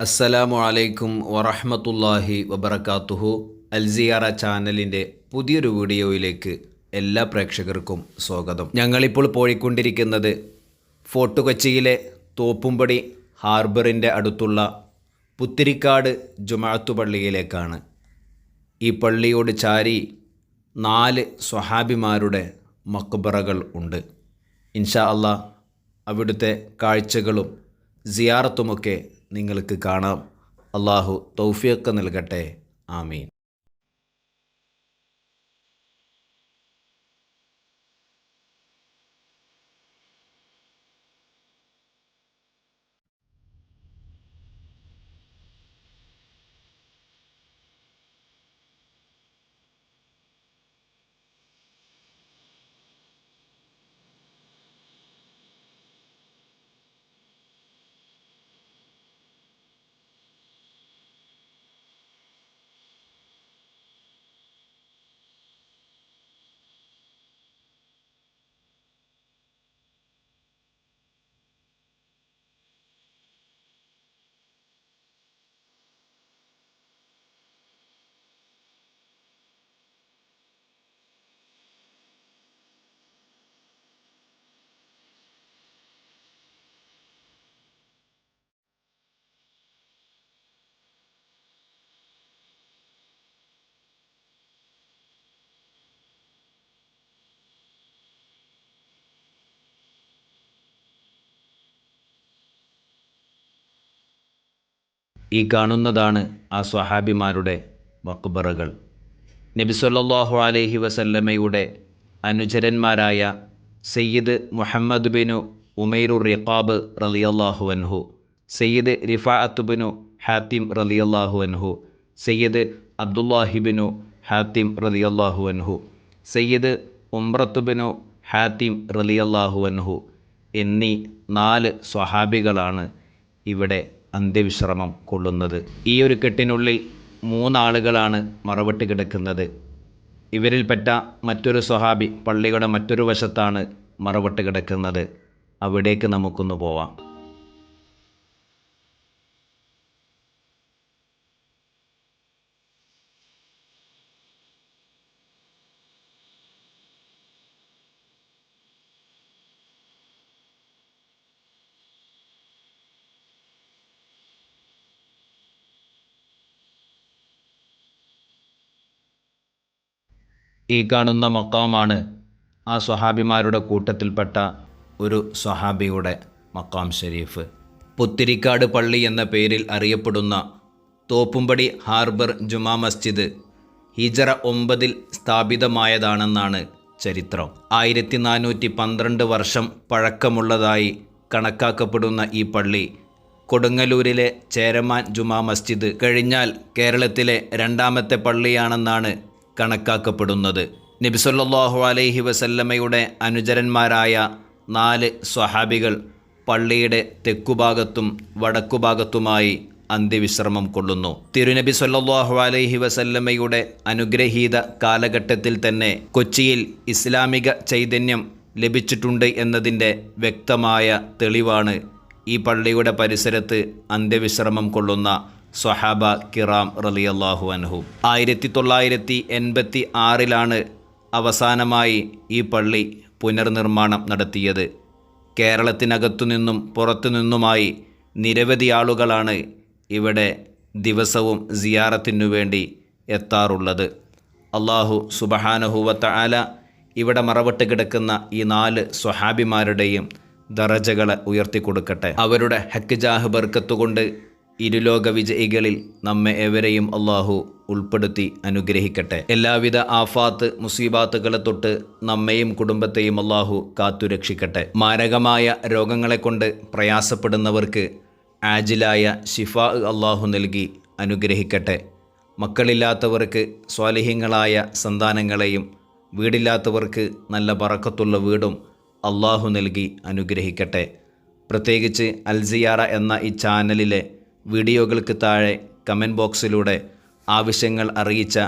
അസ്സലാമു അലൈക്കും വറഹ്മത്തുള്ളാഹി വബറകാതുഹു അൽസിയാറ ചാനലിന്റെ പുതിയൊരു വീഡിയോയിലേക്ക് എല്ലാ പ്രേക്ഷകർക്കും സ്വാഗതം. ഞങ്ങളിപ്പോൾ പോയിക്കൊണ്ടിരിക്കുന്നത് ഫോർട്ട് കൊച്ചിയിലെ തോപ്പുംപടി ഹാർബറിന്റെ അടുത്തുള്ള പുത്തിരിക്കാട് ജുമാഅത്തു പള്ളിയിലേക്കാണ്. ഈ പള്ളിയോട് ചാരി നാല് സ്വഹാബിമാരുടെ മക്ബറകൾ ഉണ്ട്. ഇൻഷാ അള്ളാ അവിടുത്തെ കാഴ്ചകളും സിയാറത്തുമൊക്കെ നിങ്ങൾക്ക് കാണാം. അള്ളാഹു തൗഫിയൊക്കെ നൽകട്ടെ. ആമീൻ. ഈ കാണുന്നതാണ് ആ സ്വഹാബിമാരുടെ മക്ബറകൾ. നബി സല്ലാഹു അലൈഹി വസല്ലമയുടെ അനുചരന്മാരായ സയ്യിദ് മുഹമ്മദ് ബിനു ഉമൈറു റിഖാബ് റളിയല്ലാഹു അൻഹു സയ്യിദ് റിഫാഅത്ത് ബിനു ഹാത്തിം റളിയല്ലാഹു അൻഹു സയ്യിദ് അബ്ദുല്ലാഹിബിനു ഹാത്തിം റളിയല്ലാഹു അൻഹു സയ്യിദ് ഉംറത്ത് ബിനു ഹാത്തിം റളിയല്ലാഹു അൻഹു എന്നീ നാല് സ്വഹാബികളാണ് ഇവിടെ അന്ത്യവിശ്രമം കൊള്ളുന്നത്. ഈ ഒരു കെട്ടിനുള്ളിൽ മൂന്നാളുകളാണ് മറവിട്ട് കിടക്കുന്നത്. ഇവരിൽപ്പെട്ട മറ്റൊരു സ്വഹാബി പള്ളിയുടെ മറ്റൊരു വശത്താണ് മറവിട്ട് കിടക്കുന്നത്. അവിടേക്ക് നമുക്കൊന്ന് പോവാം. ഈ കാണുന്ന മക്കാമാണ് ആ സ്വഹാബിമാരുടെ കൂട്ടത്തിൽപ്പെട്ട ഒരു സ്വഹാബിയുടെ മക്കാം ഷെരീഫ്. പുത്തിരിക്കാട് പള്ളി എന്ന പേരിൽ അറിയപ്പെടുന്ന തോപ്പുംപടി ഹാർബർ ജുമാ മസ്ജിദ് ഹിജറ ഒമ്പതിൽ സ്ഥാപിതമായതാണെന്നാണ് ചരിത്രം. ആയിരത്തി നാനൂറ്റി പന്ത്രണ്ട് വർഷം പഴക്കമുള്ളതായി കണക്കാക്കപ്പെടുന്ന ഈ പള്ളി കൊടുങ്ങല്ലൂരിലെ ചേരമാൻ ജുമാ മസ്ജിദ് കഴിഞ്ഞാൽ കേരളത്തിലെ രണ്ടാമത്തെ പള്ളിയാണെന്നാണ് കണക്കാക്കപ്പെടുന്നത്. നബിസൊല്ലാഹു അലൈഹി വസല്ലമയുടെ അനുചരന്മാരായ നാല് സ്വഹാബികൾ പള്ളിയുടെ തെക്കുഭാഗത്തും വടക്കുഭാഗത്തുമായി അന്ത്യവിശ്രമം കൊള്ളുന്നു. തിരുനബി സല്ലാഹു അലൈഹി വസല്ലമ്മയുടെ അനുഗ്രഹീത കാലഘട്ടത്തിൽ തന്നെ കൊച്ചിയിൽ ഇസ്ലാമിക ചൈതന്യം ലഭിച്ചിട്ടുണ്ട് എന്നതിന്റെ വ്യക്തമായ തെളിവാണ് ഈ പള്ളിയുടെ പരിസരത്ത് അന്ത്യവിശ്രമം കൊള്ളുന്ന സ്വഹാബ കിറാം റലിയല്ലാഹു അൻഹു. ആയിരത്തി തൊള്ളായിരത്തി എൺപത്തി ആറിലാണ് അവസാനമായി ഈ പള്ളി പുനർനിർമ്മാണം നടത്തിയത്. കേരളത്തിനകത്തു നിന്നും പുറത്തു നിന്നുമായി നിരവധി ആളുകളാണ് ഇവിടെ ദിവസവും സിയാറത്തിനു വേണ്ടി എത്താറുള്ളത്. അള്ളാഹു സുബഹാനഹുവത്ത ആല ഇവിടെ മറവിട്ട് കിടക്കുന്ന ഈ നാല് സ്വഹാബിമാരുടെയും ദറജകളെ ഉയർത്തിക്കൊടുക്കട്ടെ. അവരുടെ ഹക്ക് ജാഹ് ബർക്കത്തുകൊണ്ട് ഇരുലോക വിജയികളിൽ നമ്മെ എവരെയും അള്ളാഹു ഉൾപ്പെടുത്തി അനുഗ്രഹിക്കട്ടെ. എല്ലാവിധ ആഫാത്ത് മുസീബാത്തുകളെ തൊട്ട് നമ്മെയും കുടുംബത്തെയും അള്ളാഹു കാത്തുരക്ഷിക്കട്ടെ. മാരകമായ രോഗങ്ങളെ കൊണ്ട് പ്രയാസപ്പെടുന്നവർക്ക് ആജിലായ ഷിഫ അള്ളാഹു നൽകി അനുഗ്രഹിക്കട്ടെ. മക്കളില്ലാത്തവർക്ക് സ്വാലിഹ്യങ്ങളായ സന്താനങ്ങളെയും വീടില്ലാത്തവർക്ക് നല്ല പറക്കത്തുള്ള വീടും അള്ളാഹു നൽകി അനുഗ്രഹിക്കട്ടെ. പ്രത്യേകിച്ച് അൽസിയാറ എന്ന ഈ ചാനലിലെ വീഡിയോകൾക്ക് താഴെ കമന്റ് ബോക്സിലൂടെ ആവശ്യങ്ങൾ അറിയിച്ച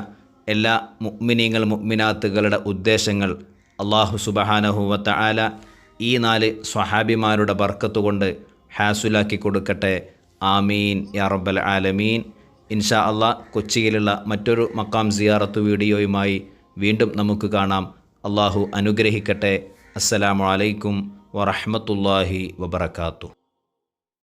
എല്ലാ മുഗ്മിനീങ്ങൾ മുഗ്മിനാത്തുകളുടെ ഉദ്ദേശങ്ങൾ അള്ളാഹു സുബഹാനഹുവത്ത ആല ഈ നാല് സ്വഹാബിമാരുടെ ബർക്കത്തുകൊണ്ട് ഹാസുലാക്കി കൊടുക്കട്ടെ. ആമീൻ. യാ റബ്ബൽ ആലമീൻ. ഇൻഷാ അള്ളാ കൊച്ചിയിലുള്ള മറ്റൊരു മക്കാം സിയാറത്ത് വീഡിയോയുമായി വീണ്ടും നമുക്ക് കാണാം. അള്ളാഹു അനുഗ്രഹിക്കട്ടെ. അസ്സലാമു അലൈക്കും വറഹ്മത്തുള്ളാഹി വബറകാതുഹു.